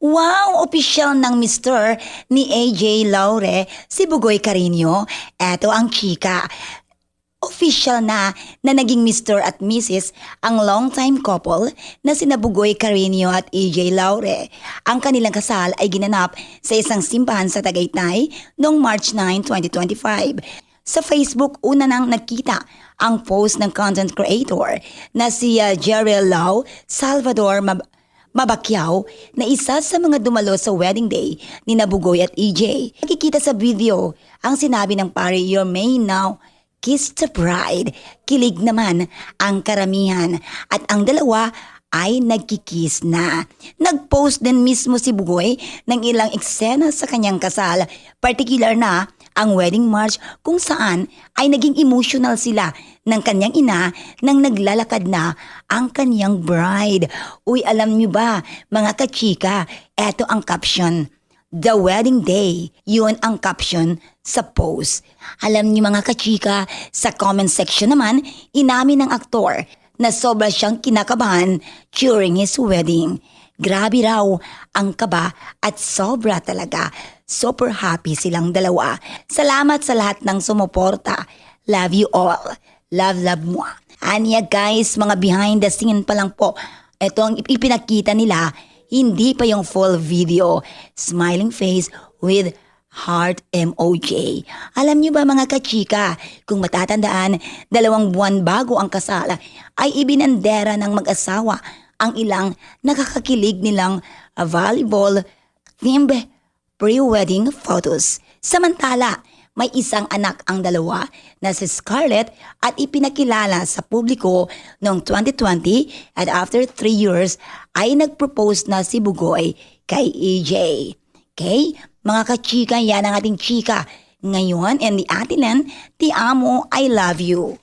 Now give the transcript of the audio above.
Wow! Opisyal ng Mr. ni AJ Laure, si Bugoy Carino. Eto ang chika. Official na na naging Mr. at Mrs. ang longtime couple na sina Bugoy Carino at AJ Laure. Ang kanilang kasal ay ginanap sa isang simbahan sa Tagaytay noong March 9, 2025. Sa Facebook, una nang nakita ang post ng content creator na si uh, Jerry Lau Salvador Mab- Mabakyaw na isa sa mga dumalo sa wedding day ni Nabugoy at EJ. Nakikita sa video ang sinabi ng pare, You may now kiss the bride. Kilig naman ang karamihan at ang dalawa ay nagkikis na. Nag-post din mismo si Bugoy ng ilang eksena sa kanyang kasal, particular na ang wedding march kung saan ay naging emotional sila ng kanyang ina nang naglalakad na ang kanyang bride. Uy, alam niyo ba, mga kachika, eto ang caption. The wedding day, yun ang caption sa post. Alam niyo mga kachika, sa comment section naman, inamin ng aktor na sobra siyang kinakabahan during his wedding. Grabe raw ang kaba at sobra talaga. Super happy silang dalawa. Salamat sa lahat ng sumuporta. Love you all. Love, love mo. Anya guys, mga behind the scene pa lang po. Ito ang ipinakita nila. Hindi pa yung full video. Smiling face with heart MOJ. Alam niyo ba mga kachika, kung matatandaan, dalawang buwan bago ang kasal, ay ibinandera ng mag-asawa ang ilang nakakakilig nilang uh, volleyball themed pre-wedding photos. Samantala, may isang anak ang dalawa na si Scarlett at ipinakilala sa publiko noong 2020 at after 3 years ay nag-propose na si Bugoy kay EJ. Okay? Mga kachika, yan ang ating chika. Ngayon, and the Atilan, ti amo, I love you.